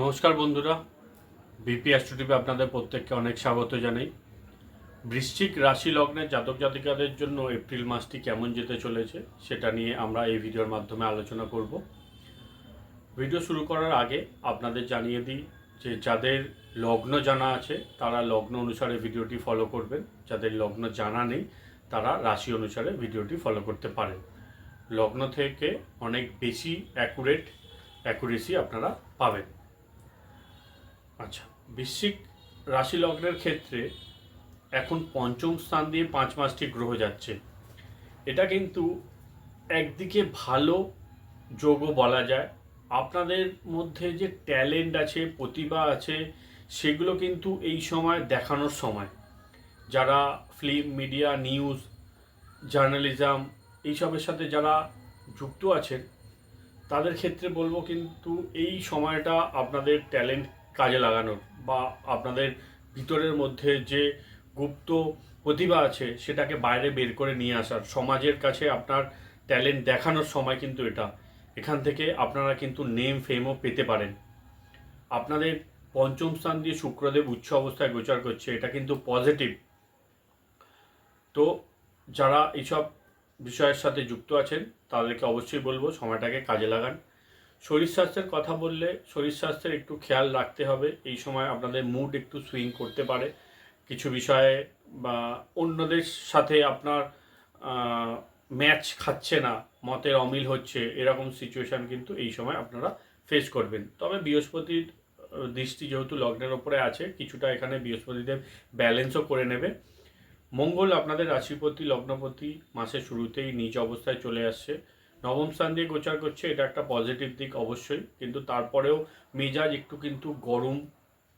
নমস্কার বন্ধুরা, বিপি অ্যাস্ট্রোটিভে আপনাদের প্রত্যেককে অনেক স্বাগত জানাই। বৃশ্চিক রাশি লগ্নের জাতক জাতিকাদের জন্য এপ্রিল মাসটি কেমন যেতে চলেছে সেটা নিয়ে আমরা এই ভিডিওর মাধ্যমে আলোচনা করব। ভিডিও শুরু করার আগে আপনাদের জানিয়ে দিই যে যাদের লগ্ন জানা আছে, তারা লগ্ন অনুসারে ভিডিওটি ফলো করবেন। যাদের লগ্ন জানা নেই, তারা রাশি অনুসারে ভিডিওটি ফলো করতে পারেন। লগ্ন থেকে অনেক বেশি অ্যাকুরেট অ্যাকুরেসি আপনারা পাবেন। আচ্ছা বৃশ্চিক রাশি লগ্নের ক্ষেত্রে এখন পঞ্চম স্থান দিয়ে পাঁচ মাসটি গ্রহ যাচ্ছে। এটা কিন্তু একদিকে ভালো যোগও বলা যায়। আপনাদের মধ্যে যে ট্যালেন্ট আছে, প্রতিভা আছে, সেগুলো কিন্তু এই সময় দেখানোর সময়। যারা ফিল্ম, মিডিয়া, নিউজ, জার্নালিজম এইসবের সাথে যারা যুক্ত আছেন, তাদের ক্ষেত্রে বলব কিন্তু এই সময়টা আপনাদের ট্যালেন্ট কাজে লাগানোর বা আপনাদের ভিতরের মধ্যে যে গুপ্ত প্রতিভা আছে, সেটাকে বাইরে বের করে নিয়ে আসার, সমাজের কাছে আপনার ট্যালেন্ট দেখানোর সময় কিন্তু এটা। এখান থেকে আপনারা কিন্তু নেম ফেমও পেতে পারেন। আপনাদের পঞ্চম স্থান দিয়ে শুক্রদেব উচ্চ অবস্থায় গোচর করছে, এটা কিন্তু পজিটিভ তো যারা এইসব বিষয়ের সাথে যুক্ত আছেন, তাদেরকে অবশ্যই বলব, সময়টাকে কাজে লাগান। শরীর স্বাস্থ্যের কথা বললে শরীর স্বাস্থ্যের একটু খেয়াল রাখতে হবে। এই সময় আপনাদের মুড একটু সুইং করতে পারে। কিছু বিষয়ে বা অন্যদের সাথে আপনার ম্যাচ খাচ্ছে না, মতের অমিল হচ্ছে, এরকম সিচুয়েশান কিন্তু এই সময় আপনারা ফেস করবেন। তবে বৃহস্পতির দৃষ্টি যেহেতু লগ্নের ওপরে আছে, কিছুটা এখানে বৃহস্পতিদেব ব্যালেন্সও করে নেবে। মঙ্গল আপনাদের রাশিপতি, লগ্নপতি মাসের শুরুতেই নিজ অবস্থায় চলে আসছে। নবম স্থান দিয়ে গোচার করছে, এটা একটা পজিটিভ দিক অবশ্যই, কিন্তু তারপরেও মেজাজ একটু কিন্তু গরম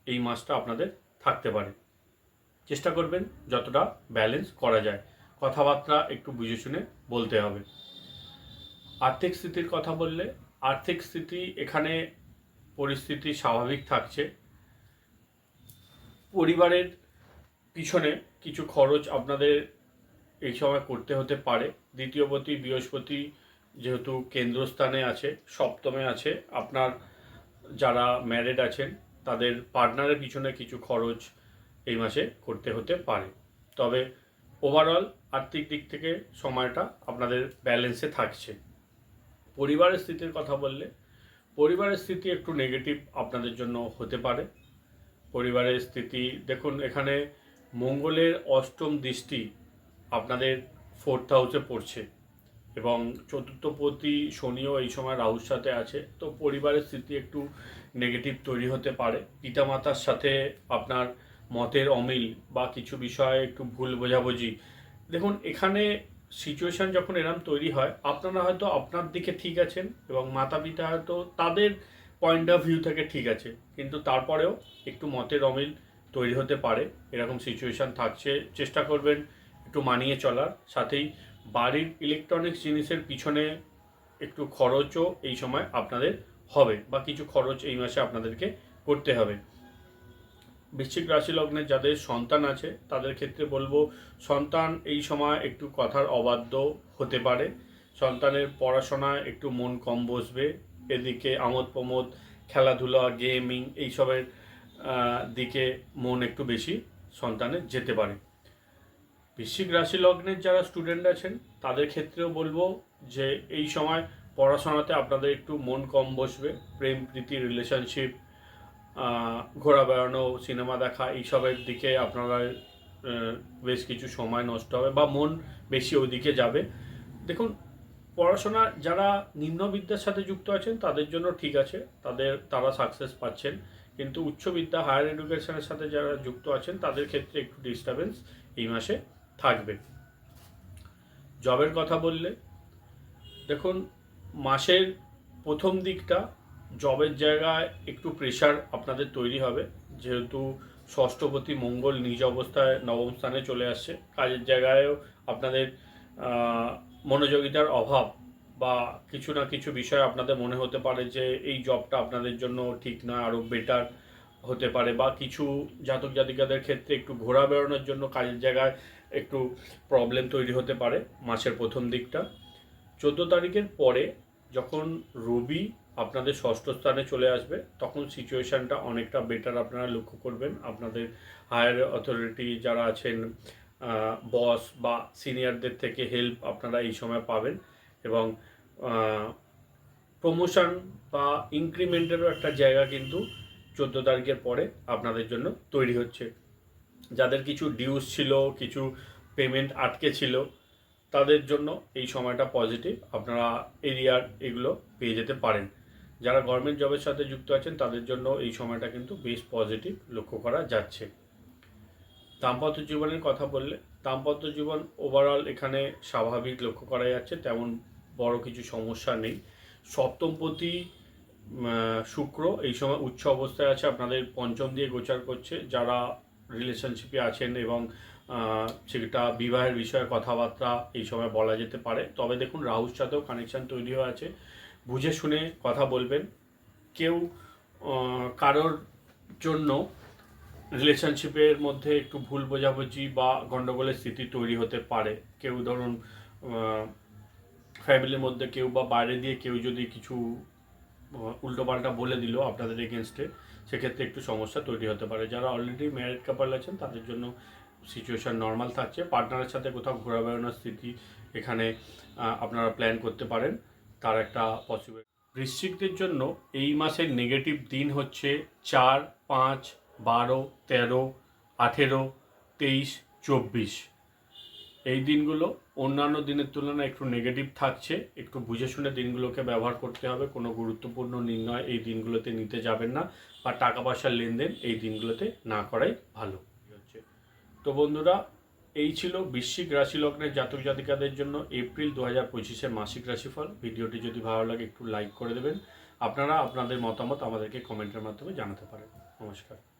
এই মাসটা আপনাদের থাকতে পারে। চেষ্টা করবেন যতটা ব্যালেন্স করা যায়। কথাবার্তা একটু বুঝে শুনে বলতে হবে। আর্থিক স্থিতির কথা বললে, আর্থিক স্থিতি এখানে পরিস্থিতি স্বাভাবিক থাকছে। পরিবারের পিছনে কিছু খরচ আপনাদের এই সময় করতে হতে পারে। দ্বিতীয়পতি, বৃহস্পতি যেহেতু কেন্দ্রস্থানে আছে, সপ্তমে আছে, আপনার যারা ম্যারেড আছেন, তাদের পার্টনারের পিছনে কিছু খরচ এই মাসে করতে হতে পারে। তবে ওভারঅল আর্থিক দিক থেকে সময়টা আপনাদের ব্যালেন্সে থাকছে। পরিবারের স্থিতির কথা বললে, পরিবারের স্থিতি একটু নেগেটিভ আপনাদের জন্য হতে পারে। পরিবারের স্থিতি, দেখুন, এখানে মঙ্গলের অষ্টম দৃষ্টি আপনাদের ফোর্থ হাউসে পড়ছে। এবং চতুর্থপতি শনিও এই সময় রাহুর সাথে আছে। তো পরিবারের স্থিতি একটু নেগেটিভ তৈরি হতে পারে। পিতামাতার সাথে আপনার মতের অমিল বা কিছু বিষয়ে একটু ভুল বোঝাবুঝি। দেখুন, এখানে সিচুয়েশন যখন এরম তৈরি হয়, আপনারা হয়তো আপনার দিকে ঠিক আছেন এবং মাতা পিতা হয়তো তাদের পয়েন্ট অফ ভিউ থেকে ঠিক আছে। কিন্তু তারপরেও একটু মতের অমিল তৈরি হতে পারে। এরকম সিচুয়েশন থাকছে। চেষ্টা করবেন একটু মানিয়ে চলার। সাথেই বাড়ির ইলেকট্রনিক্স জিনিসের পিছনে একটু খরচও এই সময় আপনাদের হবে বা কিছু খরচ এই মাসে আপনাদেরকে করতে হবে। বৃশ্চিক রাশি লগ্নে যাদের সন্তান আছে, তাদের ক্ষেত্রে বলব সন্তান এই সময় একটু কথার অবাধ্য হতে পারে। সন্তানের পড়াশোনায় একটু মন কম বসবে, এদিকে আমোদ প্রমোদ খেলাধুলা গেমিং এইসবের দিকে মন একটু বেশি সন্তানের যেতে পারে। বৃশ্চিক রাশি লগ্নের যারা স্টুডেন্ট আছেন, তাদের ক্ষেত্রেও বলব যে এই সময় পড়াশোনাতে আপনাদের একটু মন কম বসবে, প্রেম, প্রীতি রিলেশনশিপ ঘোরা বেড়ানো সিনেমা দেখা এইসবের দিকে আপনারা বেশ কিছু সময় নষ্ট হবে বা মন বেশি ওইদিকে যাবে। দেখুন, পড়াশোনা যারা নিম্নবিদ্যার সাথে যুক্ত আছেন, তাদের জন্য ঠিক আছে, তাদের, তারা সাকসেস পাচ্ছেন। কিন্তু উচ্চবিদ্যা হায়ার এডুকেশনের সাথে যারা যুক্ত আছেন, তাদের ক্ষেত্রে একটু ডিস্টারবেন্স এই মাসে থাকবে। জবের কথা বললে, দেখুন, মাসের প্রথম দিকটা জবের জায়গায় একটু প্রেশার আপনাদের তৈরি হবে। যেহেতু ষষ্ঠপতি মঙ্গল নিজ অবস্থায় নবম স্থানে চলে আসছে, কাজের জায়গায়ও আপনাদের মনোযোগিতার অভাব বা কিছু না কিছু বিষয় আপনাদের মনে হতে পারে যে এই জবটা আপনাদের জন্য ঠিক না আরও বেটার হতে পারে বা কিছু জাতক জাতিকাদের ক্ষেত্রে একটু ঘোরা বেড়ানোর জন্য কাজের জায়গায় একটু প্রবলেম তৈরি হতে পারে মাসের প্রথম দিকটা। চোদ্দ তারিখের পরে যখন রবি আপনাদের ষষ্ঠ স্থানে চলে আসবে, তখন সিচুয়েশানটা অনেকটা বেটার আপনারা লক্ষ্য করবেন। আপনাদের হায়ার অথরিটি যারা আছেন বস বা সিনিয়রদের থেকে হেল্প আপনারা এই সময় পাবেন এবং প্রমোশন বা ইনক্রিমেন্টেরও একটা জায়গা কিন্তু চোদ্দ তারিখের পরে আপনাদের জন্য তৈরি হচ্ছে। যাদের কিছু ডিউস ছিল, কিছু পেমেন্ট আটকে ছিল, তাদের জন্য এই সময়টা পজিটিভ আপনারা এরিয়ার এগুলো পেয়ে যেতে পারেন। যারা গভর্নমেন্ট জবের সাথে যুক্ত আছেন, তাদের জন্য এই সময়টা কিন্তু বেশ পজিটিভ লক্ষ্য করা যাচ্ছে। দাম্পত্য জীবনের কথা বললে, দাম্পত্য জীবন ওভারঅল এখানে স্বাভাবিক লক্ষ্য করা যাচ্ছে, তেমন বড় কিছু সমস্যা নেই। সপ্তমপতি শুক্র এই সময় উচ্চ অবস্থায় আছে, আপনাদের পঞ্চম দিয়ে গোচার করছে। যারা রিলেশনশিপে আছেন এবং সেটা বিবাহের বিষয়ে কথাবার্তা এই সময় বলা যেতে পারে। তবে দেখুন রাহুর সাথেও কানেকশন তৈরি হয়ে আছে বুঝে শুনে কথা বলবেন। কেউ কারোর জন্য রিলেশনশিপের মধ্যে একটু ভুল বোঝাবুঝি বা গণ্ডগোলের স্থিতি তৈরি হতে পারে। কেউ ধরুন ফ্যামিলির মধ্যে কেউ বা বাইরে দিয়ে কেউ যদি কিছু উল্টোপাল্টা বলে দিল আপনাদের এগেনস্টে সেক্ষেত্রে একটু সমস্যা তৈরি হতে পারে। যারা অলরেডি ম্যারিড কাপল আছেন, তাদের জন্য সিচুয়েশান নর্মাল থাকছে। পার্টনারের সাথে কোথাও ঘোরা বেড়ানোর স্থিতি এখানে আপনারা প্ল্যান করতে পারেন। তার একটা পসিবল বৃশ্চিকদের জন্য এই মাসের নেগেটিভ দিন হচ্ছে চার, পাঁচ, বারো, তেরো, আঠেরো, তেইশ, চব্বিশ। এই দিনগুলো অন্যান্য দিনের তুলনায় একটু নেগেটিভ থাকছে। একটু বুঝে শুনে দিনগুলোকে ব্যবহার করতে হবে। কোনো গুরুত্বপূর্ণ নির্ণয় এই দিনগুলোতে নিতে যাবেন না বা টাকা পয়সার লেনদেন এই দিনগুলোতে না করাই ভালো। হচ্ছে তো বন্ধুরা, এই ছিল বৃশ্চিক রাশি লগ্নের জাতক জাতিকাদের জন্য এপ্রিল দু হাজার পঁচিশের মাসিক রাশিফল। ভিডিওটি যদি ভালো লাগে একটু লাইক করে দেবেন। আপনারা আপনাদের মতামত আমাদেরকে কমেন্টের মাধ্যমে জানাতে পারেন। নমস্কার।